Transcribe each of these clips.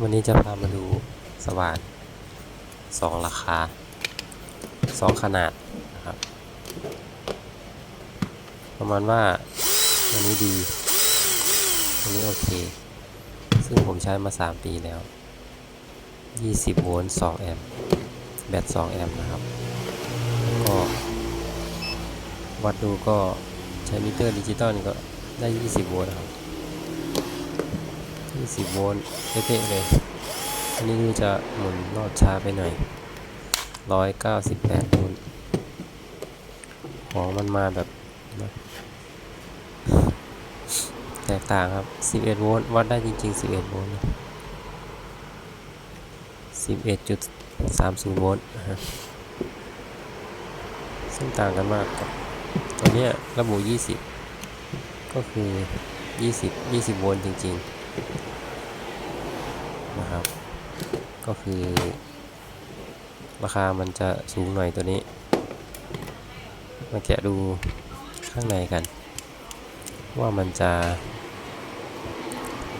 วันนี้จะพามาดูสว่านสองราคาสองขนาดนะครับ ประมาณว่าอันนี้ดีอันนี้โอเค ซึ่งผมใช้มา 3 ปีแล้ว 20 โวลต์ 2 แอมป์ แบต 2 แอมป์นะครับ ก็ วัดดูก็ใช้มิเตอร์ดิจิตอลก็ได้ 20 โวลต์นะครับ 20 โวลต์เป๊ะๆเลย อันนี้ดูจะหมุนรอดช้าไปหน่อย 198 โวลต์ของมันมาแบบแตกต่างครับ 11 โวลต์วัดได้จริง ๆ 11 โวลต์11.30 โวลต์ซึ่งต่างกันมากกับตัวเนี้ยระบุ 20 ก็คือ 20 20 โวลต์จริง ๆ นะครับ ก็คือ ราคามันจะสูงหน่อยตัวนี้ มาแกะดูข้างในกัน ว่ามันจะ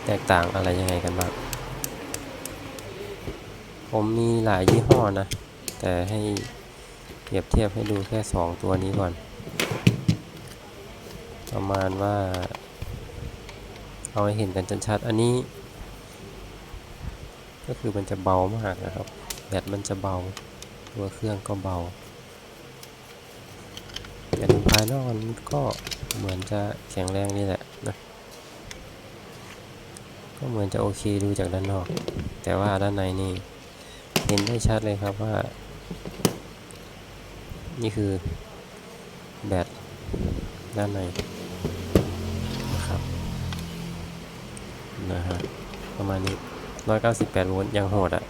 แตกต่างอะไรยังไงกันบ้าง ผมมีหลายยี่ห้อนะ แต่ให้เปรียบเทียบให้ดูแค่ 2 ตัวนี้ก่อน ประมาณว่า เอาให้เห็นกันชัดๆ อันนี้ ก็คือมันจะเบามากนะครับ แบตมันจะเบา ตัวเครื่องก็เบาแต่ดูภายนอกมันก็เหมือนจะแข็งแรงนี่แหละนะ ก็เหมือนจะโอเคดูจากด้านนอก แต่ว่าด้านในนี่เห็นได้ชัดเลยครับว่า นี่คือแบตด้านในนะครับนะฮะประมาณนี้ 198 โวลต์ยังโหดอะ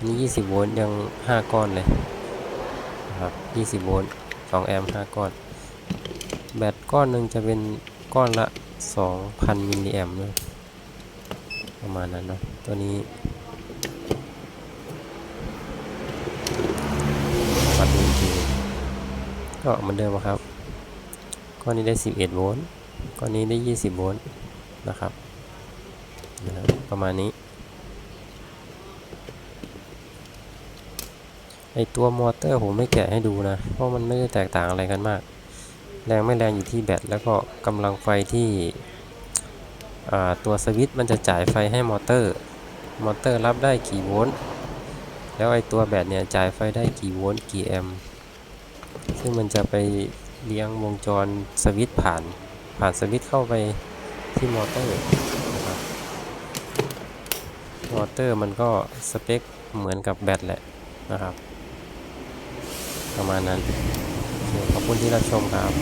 นนี้20 โวลต์ยัง 5 ก้อนเลยนะครับ 20 โวลต์ 2 แอมป์ 5 ก้อน แบตก้อนหนึ่งจะเป็นก้อนละ 2,000 มิลลิแอมป์เลยประมาณนั้นเนาะตัวนี้วัดดูอีกทีก็เหมือนเดิมครับ ก้อนนี้ได้ 11 โวลต์ ก้อนนี้ได้ 20 โวลต์นะครับนะครับ ประมาณนี้ ไอตัวมอเตอร์ผมไม่แกะให้ดูนะ เพราะมันไม่ได้แตกต่างอะไรกันมาก แรงไม่แรงอยู่ที่แบตแล้วก็กำลังไฟที่ตัวสวิตช์มันจะจ่ายไฟให้มอเตอร์ มอเตอร์รับได้กี่โวลต์ แล้วไอตัวแบตเนี่ยจ่ายไฟได้กี่โวลต์กี่แอมป์ ซึ่งมันจะไปเลี้ยงวงจรสวิตช์ผ่านผ่านสวิตช์เข้าไปที่มอเตอร์ มอเตอร์มันก็สเปคเหมือนกับแบตแหละนะครับ ประมาณนั้นขอบคุณที่รับชมครับ